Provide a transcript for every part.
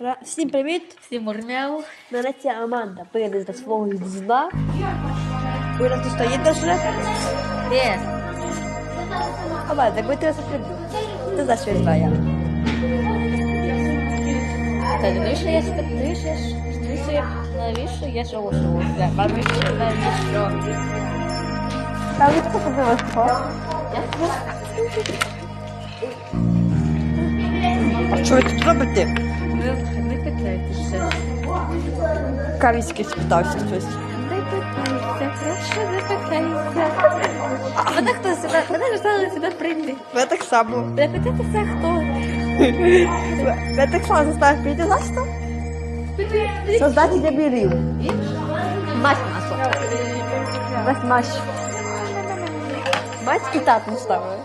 Ра- Всім привіт! Всім мурмяу. Нарешті Аманда прийде до свого гнізда. Ви нас тут стоїте вже? Де? Аманда, якби ти вас люблю. Ти знаєш, що я знаю. Так, навіщо я себе навіщо я ж- навіщо я живу живу? Так, навіщо навіщо? Кого ви хто? А що ви тут робите? Ви питайтеся. Кавіцький спитався щось. Не питайся, краще не питайся. Мене хто сюди, мене ж стали сюди прийти. Ви так само. Не питайтеся, хто. Ви так само заставив прийти за що? Создатель мирів. Мать наша. Мать. Мать і тату ставили.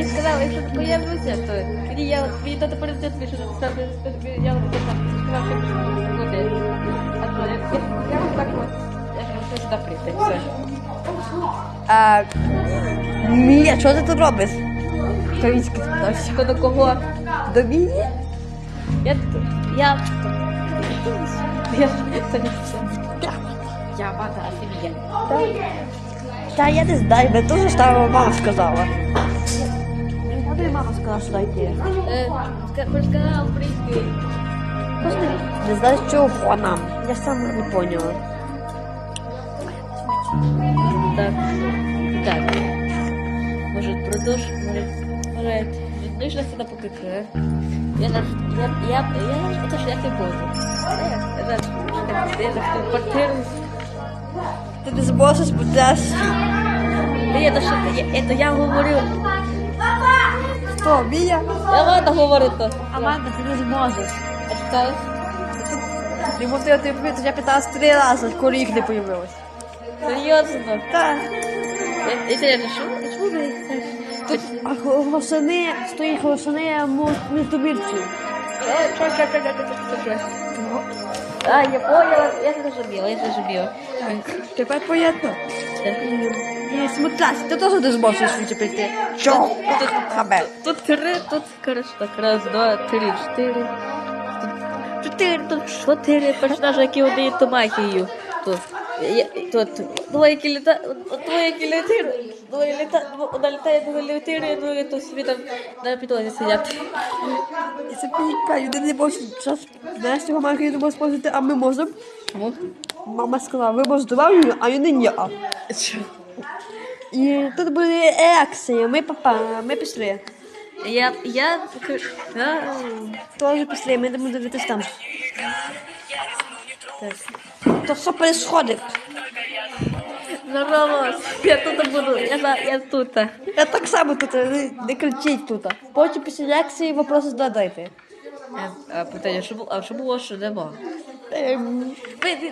Мені сказали, якщо ти появився, то тоді я мені тато перейде, що став, я там сказав, що буде. А то я так от, я ж можу сюди прийти, все. А, Мія, що ти тут робиш? Кавіцький спитався. До кого? До Мії? Я тут, я... Я. Я бата, а ти я. Та я не знаю, мене теж стара мама сказала. Тобі мама сказала, що дайте. Е, Сказав прийти. Не знаю, чого нам. Я сам не поняла. Так. Так. Може, продовж, може, може, віднижна сюди поки Я на, я, я, я, это ж я ти буду. Я я в квартиру. Ти не я то що, я, это я говорю. Хто, Мія? Говорю то. Аманда, ти не зможеш. А читали? Ти мусив ти помітити, я питалась три рази, коли їх не появилось. Серйозно? Так. Я тебе решу, чому ви? Тут голосини, стоїть голосини мірців. Ой, що, що, що, що, що, що? А, я поняла, я зрозуміла, я зрозуміла. Тепер понятно. І смотрясь, ти теж не зможеш звідти прийти. Тут хабе. Тут три, тут, короче, так, раз, два, три, чотири. Тут чотири, тут чотири персонажі, які одіють магію. Тут, я, тут двоє, які літа, двоє, які літають, двоє літа, одна літає, друга літає, друга тут собі там на підлозі сидять. І це піка, люди не можуть час. Знаєш, цього магію не може спожити, а ми можемо. Мама сказала, ви можете вам, а вони ні. І тут були реакції. Ми папа, ми пішли. Я, я, я, Теж пішли, ми йдемо дивитися там. так. То що происходит? Здорово, я тут буду, я, за- я тут. Я так само тут, не, не кричіть тут. Потім після реакції вопроси задайте. А, а питання, що було, а що було, що нема? Ем,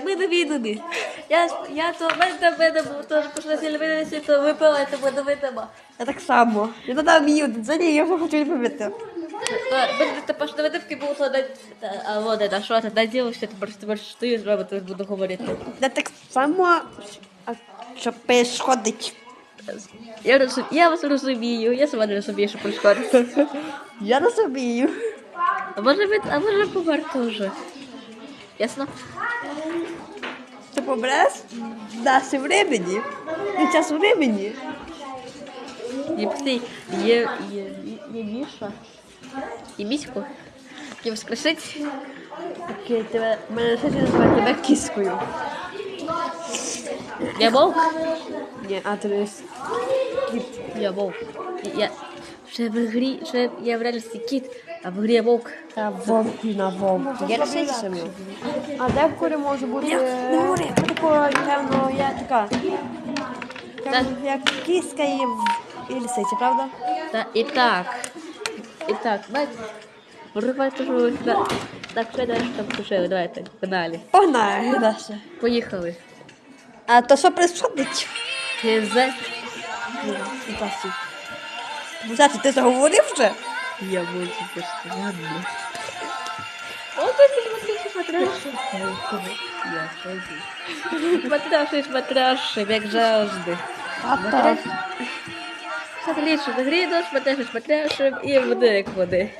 Ми, не відомі. Я, я то, мене мене теж пішла сільвинися, то випила, то мене видимо. я так само. Я мені один за ній, я вже хочу відповісти. Мене ти пошли видивки було, то а води, на що ти наділився, ти просто тепер стою, зробити, буду говорити. Я так само, а що происходить? Я, розум, я вас розумію, я сама не розумію, що происходить. Я розумію. А може ви, а може помер теж? Ясно? Ти помреш в наше времені. Під час времени. Є пси, є, є, є Міша. І Міську. І воскресить. Окей, тебе, мене все називає тебе кіскою. Я вовк. Ні, а ти кіт. Я вовк. Я, ще в грі, ще я в реальності кіт, а в грі я вовк. Та вовк на вовк. Я рішився. А де в курі може бути? Не говори. Такого, певно, я така. Як кіска і, в- і лисиця, правда? Та, і так. І так, давайте. Вривайте, що ви сюди. Так, ще далі там пошили, давайте, погнали. Погнали, Даша. Поїхали. А то що происходить? ТЗ. Даша. Даша, ти заговорив вже? Я буду просто ладно. Смотряши, смотряши, як завжди. Загріно, шматре, що шматряше, і води, як води.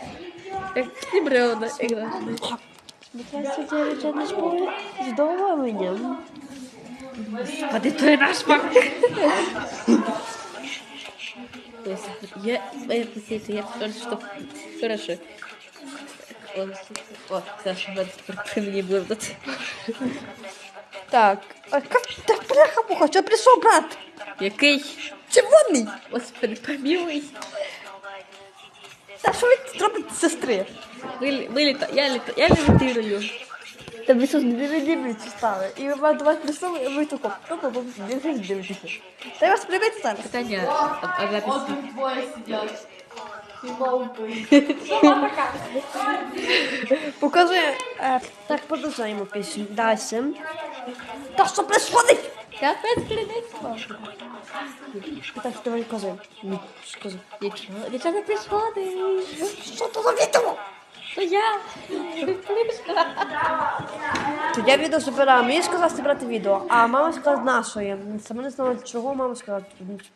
Як всім рівно, як завжди. Дитяче дівчата школи з задоволенням. Господи, то наш мак. Есть, я, я, посмотрите, я скажу, что хорошо. О, Саша, вот при мне был тут. Так, а як та бляха муха, що прийшов брат? Який? Червоний! Господи, помилуй. Та що з сестри? Вили- Виліта, я літа, я левітирую. Та ви що, не дивитися стали? І ви вас прийшов, і ви тако, опа, ви не дивитеся. Та я вас привіт зараз. Питання, а, а запис? Покажи. Е, так, продовжуємо пісню. Далі. Та що происходить? Капець керівництво. Так, давай кажи. Скажи. Нічого, нічого не приходить. Що то за відео? То я. То я відео забираю. Мені сказала зібрати відео, а мама сказала нашої. Сама не знала, чого мама сказала.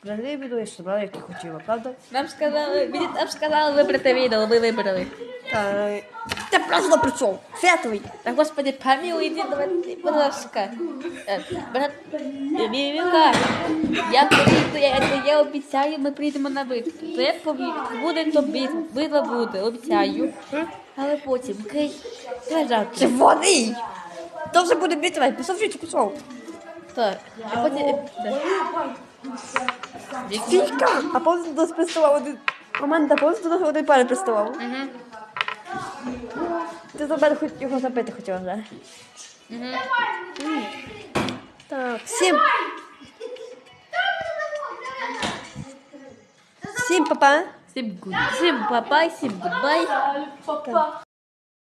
Збирали відео, я зібрала, як я хотіла, правда? Нам сказали, мені нам сказали вибрати відео, ми вибрали. Та, ти просто прийшов. Фіатовий. Та господи, помилуй, іди, давай, будь ласка. Е, Брат, Вівіка, я прийду, я, я, я обіцяю, ми прийдемо на. То я буде то битва буде, обіцяю. Але потім, окей, давай. Червоний! То вже буде битва, пішов жити, пішов. Так, а потім... Фіка! А потім до нас приставав один. Команда повністю до один парень приставав. Мгм, Ти за мене хоч його забити хотіла вже. мгм. Так, всім. Всім папа. Всім гуд, всім папай, всім гудбай.